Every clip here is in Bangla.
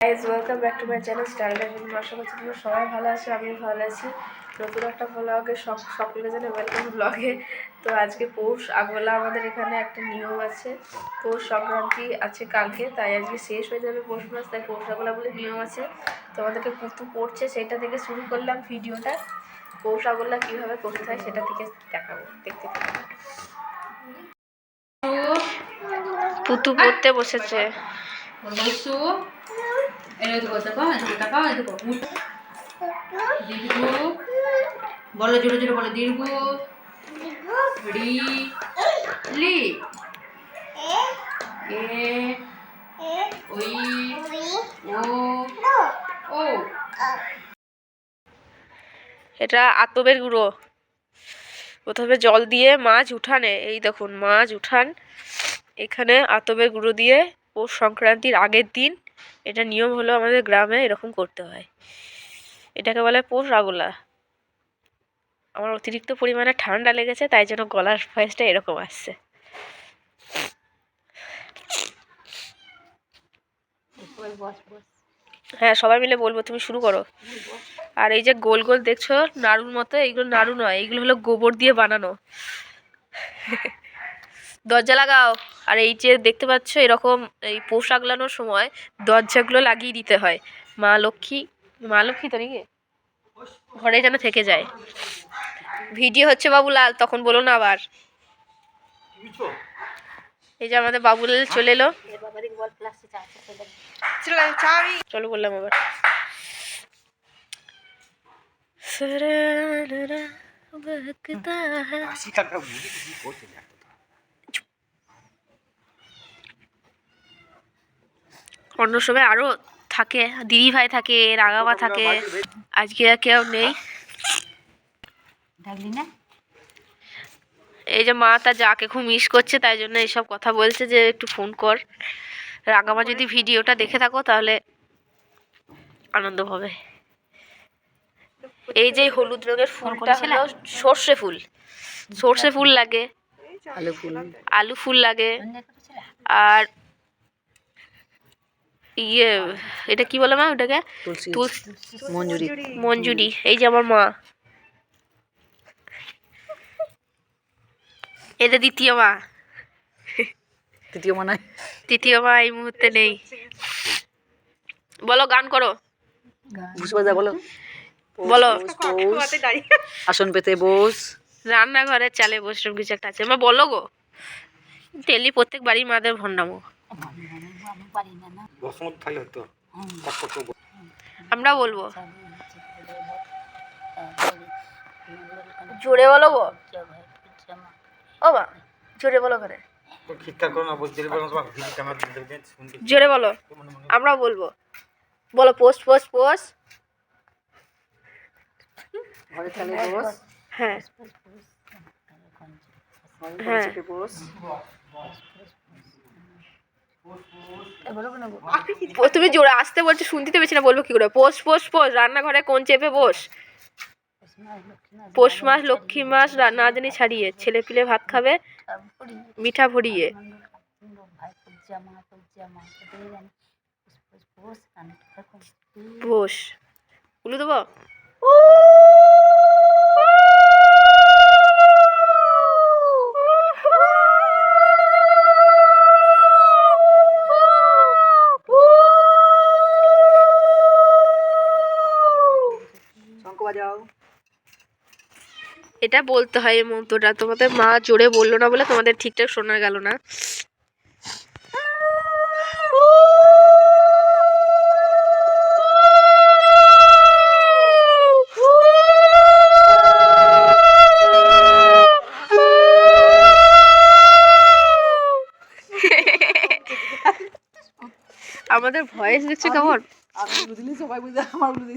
Guys welcome back to my channel style life আশা করছি তোমরা সবাই ভালো আছো আমি ভালো আছি। নতুন একটা ব্লগে সব সকলে জানে ওয়েলকাম ব্লগে তো আজকে পৌষ আগলা আমাদের এখানে একটা নিয়ম আছে। পৌষ সংক্রান্তি আছে কালকে তাই আজকে শেষ হয়ে যাবে পৌষ মাস তাই পৌষ আগলা বলে নিয়ম আছে। তো আমাদেরকে পুতু পড়ছে সেটা থেকে শুরু করলাম ভিডিওটা। পৌষ আগলা কীভাবে করতে হয় সেটা থেকে দেখাবো দেখতে থাকো। পুতু পড়তে বসেছে। দীর্ঘ। বলো, জোরে জোরে বলো, দীর্ঘ। এটা আতবের গুঁড়ো। প্রথমে জল দিয়ে মাছ উঠানে, এই দেখুন, মাছ উঠান। এখানে আতবের গুঁড়ো দিয়ে পৌষ সংক্রান্তির আগের দিন এটা নিয়ম হলো আমাদের গ্রামে এরকম করতে হয়। এটাকে বলে পৌষ আগলা। আমার অতিরিক্ত পরিমাণে ঠান্ডা লেগেছে, তাই জন্য গলার ভয়েসটা এরকম আসছে। হ্যাঁ সবাই মিলে বলব, তুমি শুরু করো। আর এই যে গোল গোল দেখছ, নাড়ুর মতো, এইগুলো নাড়ু নয়, এইগুলো হলো গোবর দিয়ে বানানো। দরজা লাগাও। আর এই যে দেখতে পাচ্ছ, এরকম এই পোষ আগলানোর সময় দরজাগুলো লাগিয়ে দিতে হয়। মা লক্ষ্মী মা লক্ষ্মী তো নাকি? ঘরে যেন থেকে যায়। ভিডিও হচ্ছে বাবুলাল, তখন বলো না আবার। এই যে আমাদের বাবুলাল চলে এলো। চলো বললাম আবার। অন্য সময় আরও থাকে দিদি ভাই থাকে রাগাবা থাকে আজকে আর কেউ নেই। এই যে মা তার যাকে খুব মিস করছে তাই জন্য এইসব কথা বলছে যে একটু ফোন কর। রাগামা যদি ভিডিওটা দেখে থাকো তাহলে আনন্দ হবে। এই যে হলুদ রঙের ফুলটা? হলো সর্ষে ফুল। সর্ষে ফুল লাগে। আলু ফুল। আলু ফুল লাগে। আর ইয়ে এটা কি বলে মা ওটাকে? তুলসী মঞ্জুরি। মঞ্জুরি। এই যে আমার মা। এটা দ্বিতীয় মা। তৃতীয় মনে হয় তৃতীয় মা এই মুহূর্তে নেই। বলো গান করো। বলো। বলো। আসন পেতে বস। রান্নাঘরের চালে বসরম কিছু একটা আছে। মা বলো গো। ডেলি প্রত্যেক বাড়ির মাদের ভণ্ডামো। আমরা বলব। জোরে বলো গো। ও মা জোরে বলো করো জোরে বলো আমরাও বলব। বলো পোস্ট পোস্ট পোস্ট ঘরে চালে হ্যাঁ। হ্যাঁ। তুমি জোরে আসতে বলছো শুনতে পেয়েছি না বলব কি করে? পোষ পোষ পোস্ট রান্নাঘরে কোন চেপে বস? পৌষ মাস লক্ষ্মী মাস রান্না জানি ছাড়িয়ে ছেলে পিলে ভাত খাবে মিঠা ভরিয়ে। বস উলু দেবো? বাজাও এটা বলতে হয় এই মন্ত্রটা তোমাদের মা জোরে বলল না বলে তোমাদের ঠিকঠাক শোনা গেল না। আমাদের ভয়েস দেখছ কেমন? আমি বুঝলি সবাই বুঝে আমার বুঝলি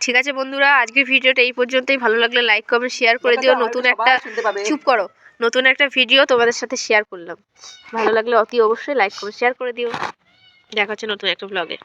ঠিক আছে বন্ধুরা আজকের ভিডিওটা এই পর্যন্তই। ভালো লাগলে লাইক কমেন্ট শেয়ার করে দিও। নতুন একটা চুপ করো। নতুন একটা ভিডিও তোমাদের সাথে শেয়ার করলাম। ভালো লাগলে অতি অবশ্যই লাইক কমেন্ট শেয়ার করে দিও। দেখা হচ্ছে নতুন একটা ব্লগে